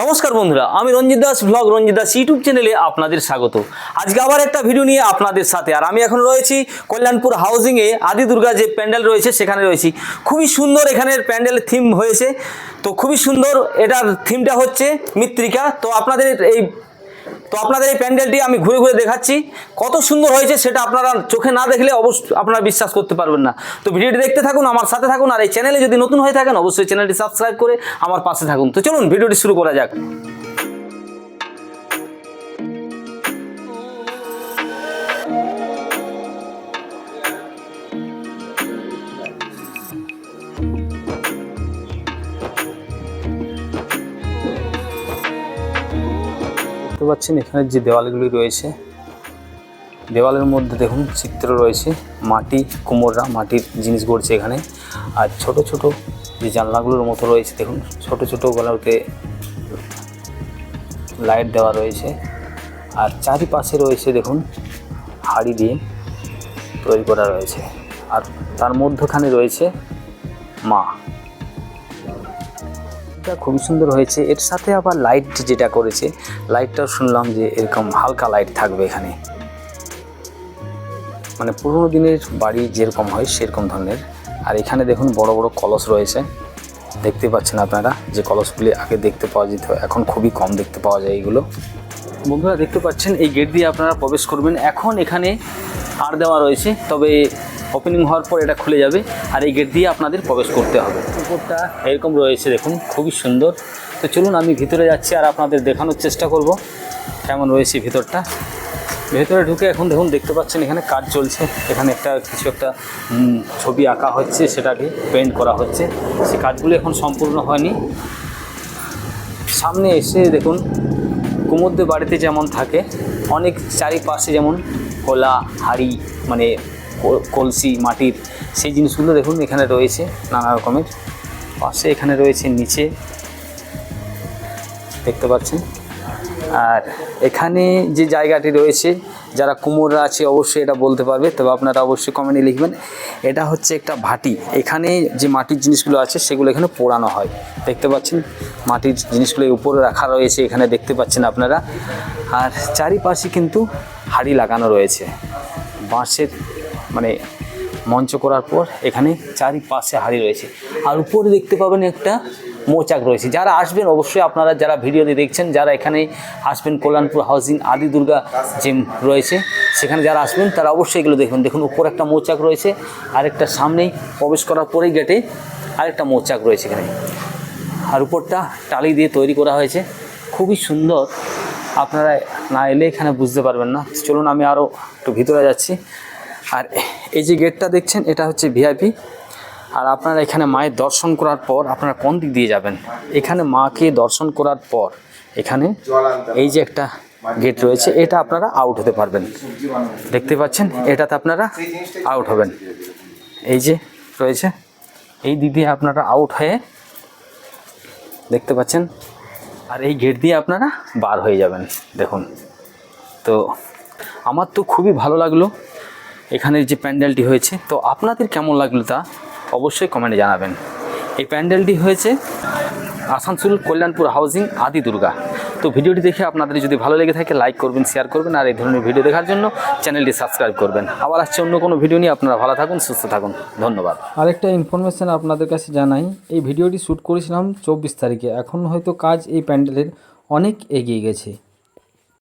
নমস্কার বন্ধুরা, আমি রঞ্জিত দাস ব্লগ রঞ্জিত দাস ইউটিউব চ্যানেলে আপনাদের স্বাগত। আজকে আবার একটা ভিডিও নিয়ে আপনাদের সাথে, আর আমি এখন রয়েছি কল্যাণপুর হাউজিংয়ে আদি দুর্গা যে প্যান্ডেল রয়েছে, সেখানে রয়েছি। খুবই সুন্দর এখানের প্যান্ডেল থিম হয়েছে। তো খুবই সুন্দর, এটার থিমটা হচ্ছে মৃত্তিকা। তো আপনাদের এই তো আপনাদের এই প্যান্ডেলটি আমি ঘুরে ঘুরে দেখাচ্ছি। কত সুন্দর হয়েছে সেটা আপনারা চোখে না দেখলে অবশ্যই আপনারা বিশ্বাস করতে পারবেন না। তো ভিডিওটি দেখতে থাকুন, আমার সাথে থাকুন, আর এই চ্যানেলে যদি নতুন হয়ে থাকেন, অবশ্যই চ্যানেলটি সাবস্ক্রাইব করে আমার পাশে থাকুন। তো চলুন, ভিডিওটি শুরু করা যাক। দেখতে পাচ্ছেন, এখানে যে দেওয়ালগুলি রয়েছে, দেওয়ালের মধ্যে দেখুন চিত্র রয়েছে, মাটি, কুমোররা মাটির জিনিস গড়ছে এখানে। আর ছোট ছোট যে জানলাগুলোর মতো রয়েছে, দেখুন ছোট ছোট গলাতে লাইট দেওয়া রয়েছে। আর চারিপাশে রয়েছে দেখুন, হাড়ি দিয়ে তৈরি করা রয়েছে। আর তার মধ্যখানে রয়েছে মা। এটা খুবই সুন্দর হয়েছে। এর সাথে আবার লাইট যেটা করেছে লাইটটাও শুনলাম যে এরকম হালকা লাইট থাকবে এখানে। মানে পুরোনো দিনের বাড়ি যেরকম হয় সেরকম ধরনের। আর এখানে দেখুন বড় বড় কলস রয়েছে। দেখতে পাচ্ছেন আপনারা, যে কলসগুলি আগে দেখতে পাওয়া যেত, এখন খুবই কম দেখতে পাওয়া যায় এইগুলো বন্ধুরা দেখতে পাচ্ছেন, এই গেট দিয়ে আপনারা প্রবেশ করবেন। এখন এখানে আর দেওয়া রয়েছে, তবে ওপেনিং হওয়ার পর এটা খুলে যাবে আর এই গেট দিয়ে আপনাদের প্রবেশ করতে হবে। উপরটা এরকম রয়েছে দেখুন খুবই সুন্দর। তো চলুন আমি ভিতরে যাচ্ছি আর আপনাদের দেখানোর চেষ্টা করব। কেমন রয়েছে ভিতরটা? ভেতরে ঢুকে এখন দেখুন দেখতে পাচ্ছেন এখানে কাজ চলছে। এখানে একটা কিছু একটা ছবি আঁকা হচ্ছে সেটাকে পেন্ট করা হচ্ছে। সে কাজগুলো এখন সম্পূর্ণ হয়নি। সামনে এসে দেখুন কুমোরদের বাড়িতে যেমন থাকে অনেক চারিপাশে যেমন খোলা হাড়ি মানে কলসি, মাটির, সেই জিনিসগুলো দেখুন, এখানে রয়েছে নানা রকমের। পাশে এখানে রয়েছে নিচে, দেখতে পাচ্ছেন। আর এখানে যে জায়গাটি রয়েছে, যারা কুমোররা আছে, অবশ্যই এটা বলতে পারবে। তবে আপনারা অবশ্যই কমেন্টে লিখবেন। এটা হচ্ছে একটা ভাটি। এখানে যে মাটির জিনিসগুলো আছে, সেগুলো এখানে পোড়ানো হয়। দেখতে পাচ্ছেন, মাটির জিনিসগুলো উপরে রাখা রয়েছে, এখানে দেখতে পাচ্ছেন আপনারা। আর চারিপাশে কিন্তু হাড়ি লাগানো রয়েছে। বাঁশের মানে মঞ্চ করার পর এখানে চারিপাশে হাড়ি রয়েছে। আর উপরে দেখতে পাবেন একটা মৌচাক রয়েছে। যারা আসবেন অবশ্যই আপনারা যারা ভিডিওতে দেখছেন, যারা এখানে আসবেন কল্যাণপুর হাউজিং আদি দুর্গা যে রয়েছে, সেখানে যারা আসবেন তারা অবশ্যই এগুলো দেখবেন। দেখুন, উপর একটা মৌচাক রয়েছে, আরেকটা সামনেই প্রবেশ করার পরেই গেটে আরেকটা মৌচাক রয়েছে এখানে। আর উপরটা টালি দিয়ে তৈরি করা হয়েছে। খুবই সুন্দর। আপনারা না এলে এখানে বুঝতে পারবেন না। চলুন, আমি আরও একটু ভিতরে যাচ্ছি। আর এই যে গেটটা দেখছেন, এটা হচ্ছে ভিআইপি আর আপনারা এখানে মায়ের দর্শন করার পর আপনারা কোন দিক দিয়ে যাবেন? এখানে মাকে দর্শন করার পর এখানে এই যে একটা গেট রয়েছে, এটা আপনারা আউট হতে পারবেন। দেখতে পাচ্ছেন? এটাতে আপনারা আউট হবেন। এই যে রয়েছে, এই দিক দিয়ে আপনারা আউট হয়ে দেখতে পাচ্ছেন? আর এই গেট দিয়ে আপনারা বার হয়ে যাবেন। দেখুন। তো আমার তো খুবই ভালো লাগল। এখানের যে প্যান্ডেলটি হয়েছে, তো আপনাদের কেমন লাগল তা অবশ্যই কমেন্টে জানাবেন। এই প্যান্ডেলটি হয়েছে আসানসোল কল্যাণপুর হাউজিং আদি দুর্গা। তো ভিডিওটি দেখে আপনাদের যদি ভালো লেগে থাকে লাইক করবেন শেয়ার করবেন, আর এই ধরনের ভিডিও দেখার জন্য চ্যানেলটি সাবস্ক্রাইব করবেন। আবার আসছে অন্য কোনো ভিডিও নিয়ে, আপনারা ভালো থাকুন, সুস্থ থাকুন। ধন্যবাদ। আরেকটা ইনফরমেশান আপনাদের কাছে জানাই, এই ভিডিওটি শ্যুট করেছিলাম চব্বিশ তারিখে। এখন হয়তো কাজ এই প্যান্ডেলের অনেক এগিয়ে গেছে।